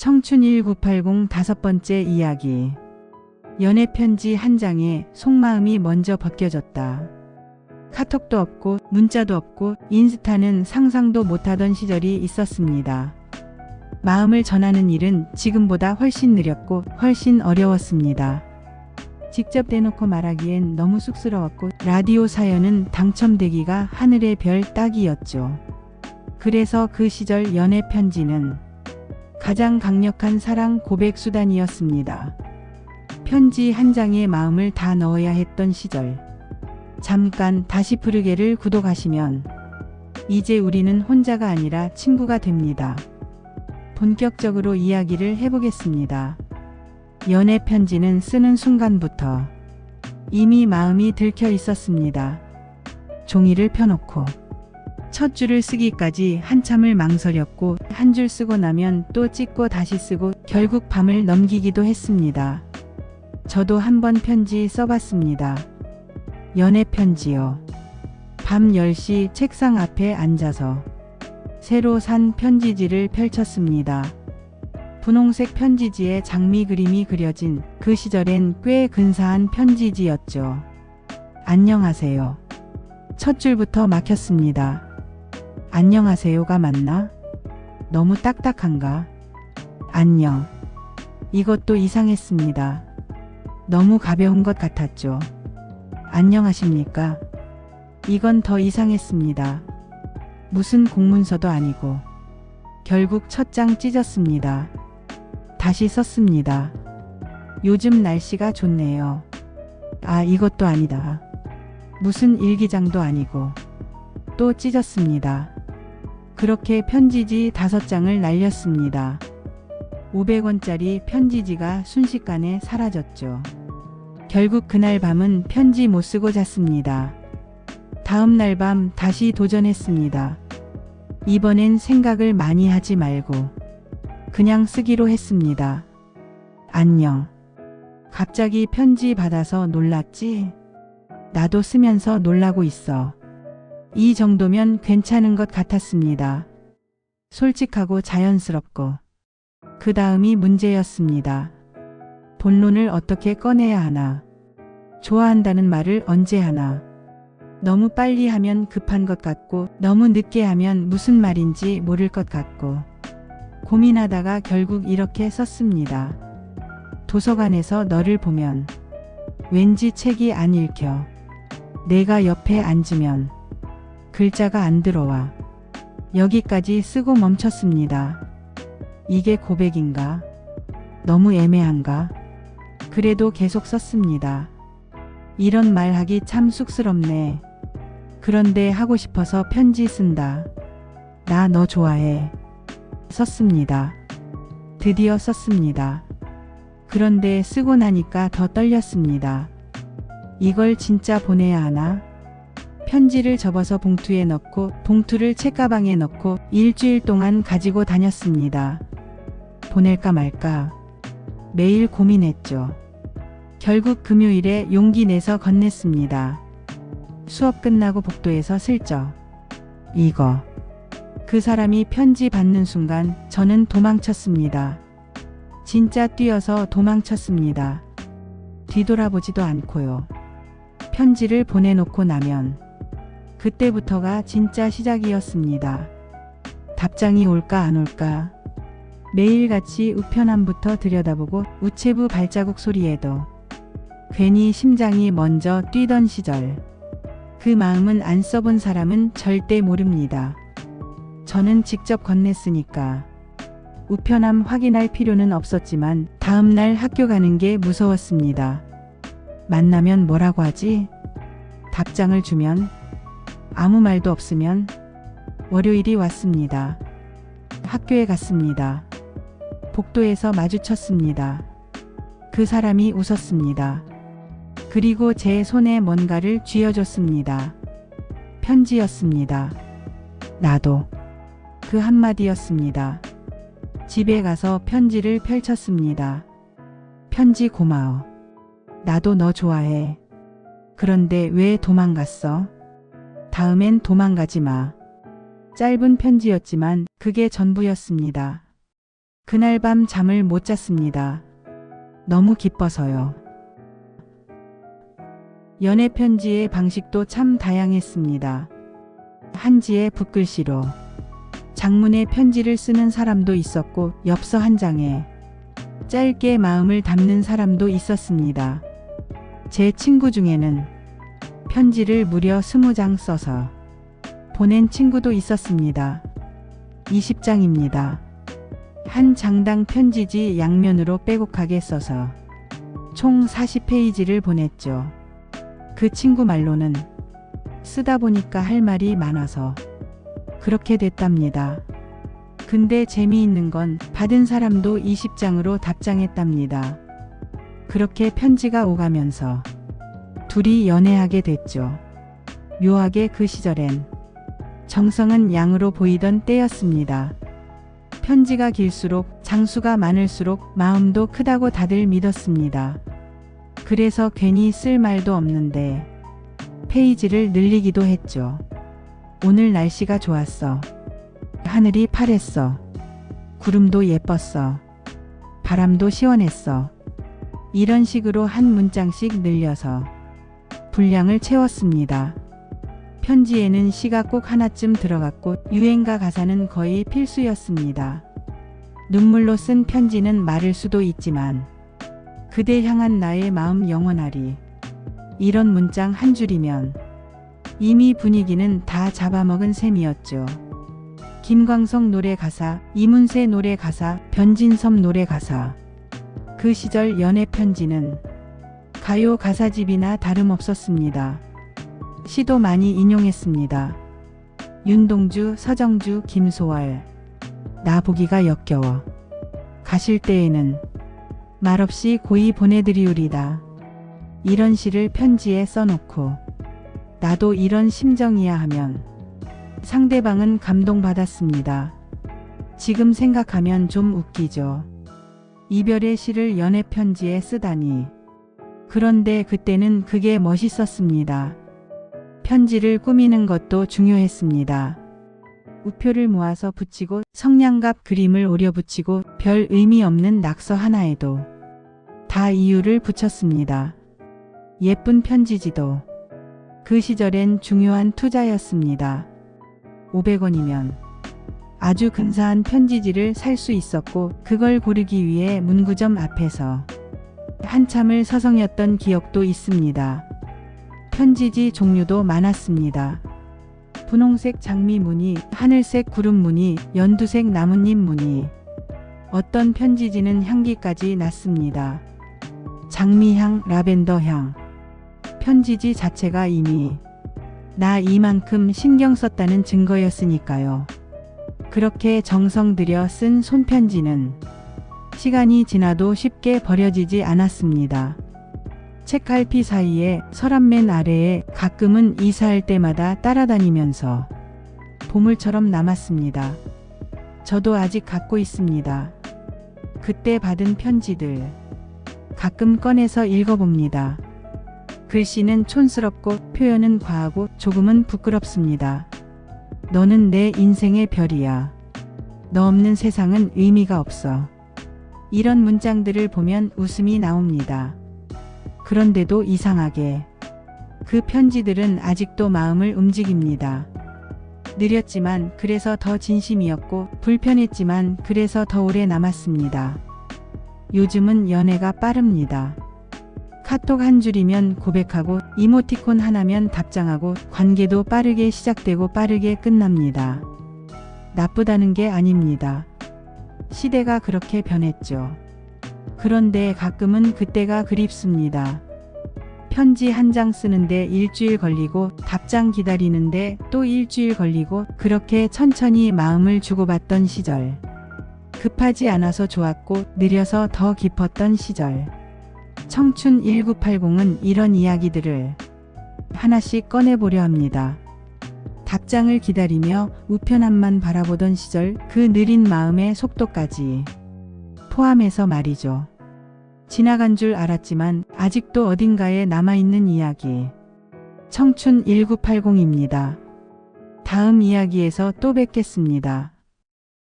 청춘 1980 다섯 번째 이야기. 연애 편지 한 장에 속마음이 먼저 벗겨졌다. 카톡도 없고 문자도 없고 인스타는 상상도 못하던 시절이 있었습니다. 마음을 전하는 일은 지금보다 훨씬 느렸고 훨씬 어려웠습니다. 직접 대놓고 말하기엔 너무 쑥스러웠고 라디오 사연은 당첨되기가 하늘의 별 따기였죠. 그래서 그 시절 연애 편지는 가장 강력한 사랑 고백 수단이었습니다. 편지 한 장에 마음을 다 넣어야 했던 시절. 잠깐 다시 푸르게를 구독하시면 이제 우리는 혼자가 아니라 친구가 됩니다. 본격적으로 이야기를 해보겠습니다. 연애 편지는 쓰는 순간부터 이미 마음이 들켜 있었습니다. 종이를 펴놓고 첫 줄을 쓰기까지 한참을 망설였고 한 줄 쓰고 나면 또 찍고 다시 쓰고 결국 밤을 넘기기도 했습니다. 저도 한번 편지 써봤습니다. 연애 편지요. 밤 10시 책상 앞에 앉아서 새로 산 편지지를 펼쳤습니다. 분홍색 편지지에 장미 그림이 그려진 그 시절엔 꽤 근사한 편지지였죠. 안녕하세요. 첫 줄부터 막혔습니다. 안녕하세요가 맞나? 너무 딱딱한가? 안녕. 이것도 이상했습니다. 너무 가벼운 것 같았죠. 안녕하십니까? 이건 더 이상했습니다. 무슨 공문서도 아니고. 결국 첫 장 찢었습니다. 다시 썼습니다. 요즘 날씨가 좋네요. 아, 이것도 아니다. 무슨 일기장도 아니고. 또 찢었습니다. 그렇게 편지지 다섯 장을 날렸습니다. 500원짜리 편지지가 순식간에 사라졌죠. 결국 그날 밤은 편지 못 쓰고 잤습니다. 다음 날 밤 다시 도전했습니다. 이번엔 생각을 많이 하지 말고 그냥 쓰기로 했습니다. 안녕. 갑자기 편지 받아서 놀랐지? 나도 쓰면서 놀라고 있어. 이 정도면 괜찮은 것 같았습니다. 솔직하고 자연스럽고. 그 다음이 문제였습니다. 본론을 어떻게 꺼내야 하나. 좋아한다는 말을 언제 하나. 너무 빨리 하면 급한 것 같고, 너무 늦게 하면 무슨 말인지 모를 것 같고. 고민하다가 결국 이렇게 썼습니다. 도서관에서 너를 보면 왠지 책이 안 읽혀. 내가 옆에 앉으면 글자가 안 들어와. 여기까지 쓰고 멈췄습니다. 이게 고백인가? 너무 애매한가? 그래도 계속 썼습니다. 이런 말 하기 참 쑥스럽네. 그런데 하고 싶어서 편지 쓴다. 나 너 좋아해. 썼습니다. 드디어 썼습니다. 그런데 쓰고 나니까 더 떨렸습니다. 이걸 진짜 보내야 하나? 편지를 접어서 봉투에 넣고 봉투를 책가방에 넣고 일주일 동안 가지고 다녔습니다. 보낼까 말까. 매일 고민했죠. 결국 금요일에 용기 내서 건넸습니다. 수업 끝나고 복도에서 슬쩍. 이거. 그 사람이 편지 받는 순간 저는 도망쳤습니다. 진짜 뛰어서 도망쳤습니다. 뒤돌아보지도 않고요. 편지를 보내놓고 나면 그때부터가 진짜 시작이었습니다. 답장이 올까 안 올까. 매일같이 우편함부터 들여다보고 우체부 발자국 소리에도 괜히 심장이 먼저 뛰던 시절. 그 마음은 안 써본 사람은 절대 모릅니다. 저는 직접 건넸으니까. 우편함 확인할 필요는 없었지만 다음날 학교 가는 게 무서웠습니다. 만나면 뭐라고 하지? 답장을 주면 아무 말도 없으면 월요일이 왔습니다. 학교에 갔습니다. 복도에서 마주쳤습니다. 그 사람이 웃었습니다. 그리고 제 손에 뭔가를 쥐어줬습니다. 편지였습니다. 나도. 그 한마디였습니다. 집에 가서 편지를 펼쳤습니다. 편지 고마워. 나도 너 좋아해. 그런데 왜 도망갔어? 다음엔 도망가지 마. 짧은 편지였지만 그게 전부였습니다. 그날 밤 잠을 못 잤습니다. 너무 기뻐서요. 연애 편지의 방식도 참 다양했습니다. 한지의 붓글씨로 장문의 편지를 쓰는 사람도 있었고 엽서 한 장에 짧게 마음을 담는 사람도 있었습니다. 제 친구 중에는 편지를 무려 20장 써서 보낸 친구도 있었습니다. 20장입니다. 한 장당 편지지 양면으로 빼곡하게 써서 총 40페이지를 보냈죠. 그 친구 말로는 쓰다 보니까 할 말이 많아서 그렇게 됐답니다. 근데 재미있는 건 받은 사람도 20장으로 답장했답니다. 그렇게 편지가 오가면서 둘이 연애하게 됐죠. 묘하게 그 시절엔 정성은 양으로 보이던 때였습니다. 편지가 길수록 장수가 많을수록 마음도 크다고 다들 믿었습니다. 그래서 괜히 쓸 말도 없는데 페이지를 늘리기도 했죠. 오늘 날씨가 좋았어. 하늘이 파랬어. 구름도 예뻤어. 바람도 시원했어. 이런 식으로 한 문장씩 늘려서 분량을 채웠습니다. 편지에는 시가 꼭 하나쯤 들어갔고 유행가 가사는 거의 필수였습니다. 눈물로 쓴 편지는 마를 수도 있지만 그대 향한 나의 마음 영원하리. 이런 문장 한 줄이면 이미 분위기는 다 잡아먹은 셈이었죠. 김광석 노래 가사, 이문세 노래 가사, 변진섭 노래 가사. 그 시절 연애 편지는 가요 가사집이나 다름없었습니다. 시도 많이 인용했습니다. 윤동주, 서정주, 김소월. 나 보기가 역겨워. 가실 때에는 말없이 고이 보내드리우리다. 이런 시를 편지에 써놓고 나도 이런 심정이야 하면 상대방은 감동받았습니다. 지금 생각하면 좀 웃기죠. 이별의 시를 연애 편지에 쓰다니. 그런데 그때는 그게 멋있었습니다. 편지를 꾸미는 것도 중요했습니다. 우표를 모아서 붙이고 성냥갑 그림을 오려 붙이고 별 의미 없는 낙서 하나에도 다 이유를 붙였습니다. 예쁜 편지지도 그 시절엔 중요한 투자였습니다. 500원이면 아주 근사한 편지지를 살 수 있었고 그걸 고르기 위해 문구점 앞에서 한참을 서성였던 기억도 있습니다. 편지지 종류도 많았습니다. 분홍색 장미 무늬, 하늘색 구름 무늬, 연두색 나뭇잎 무늬. 어떤 편지지는 향기까지 났습니다. 장미향, 라벤더향. 편지지 자체가 이미 나 이만큼 신경 썼다는 증거였으니까요. 그렇게 정성 들여 쓴 손편지는 시간이 지나도 쉽게 버려지지 않았습니다. 책갈피 사이에 서랍맨 아래에 가끔은 이사할 때마다 따라다니면서 보물처럼 남았습니다. 저도 아직 갖고 있습니다. 그때 받은 편지들 가끔 꺼내서 읽어봅니다. 글씨는 촌스럽고 표현은 과하고 조금은 부끄럽습니다. 너는 내 인생의 별이야. 너 없는 세상은 의미가 없어. 이런 문장들을 보면 웃음이 나옵니다. 그런데도 이상하게 그 편지들은 아직도 마음을 움직입니다. 느렸지만 그래서 더 진심이었고 불편했지만 그래서 더 오래 남았습니다. 요즘은 연애가 빠릅니다. 카톡 한 줄이면 고백하고 이모티콘 하나면 답장하고 관계도 빠르게 시작되고 빠르게 끝납니다. 나쁘다는 게 아닙니다. 시대가 그렇게 변했죠. 그런데 가끔은 그때가 그립습니다. 편지 한 장 쓰는데 일주일 걸리고 답장 기다리는데 또 일주일 걸리고 그렇게 천천히 마음을 주고받던 시절. 급하지 않아서 좋았고 느려서 더 깊었던 시절. 청춘 1980은 이런 이야기들을 하나씩 꺼내보려 합니다. 답장을 기다리며 우편함만 바라보던 시절 그 느린 마음의 속도까지 포함해서 말이죠. 지나간 줄 알았지만 아직도 어딘가에 남아있는 이야기. 청춘 1980입니다. 다음 이야기에서 또 뵙겠습니다.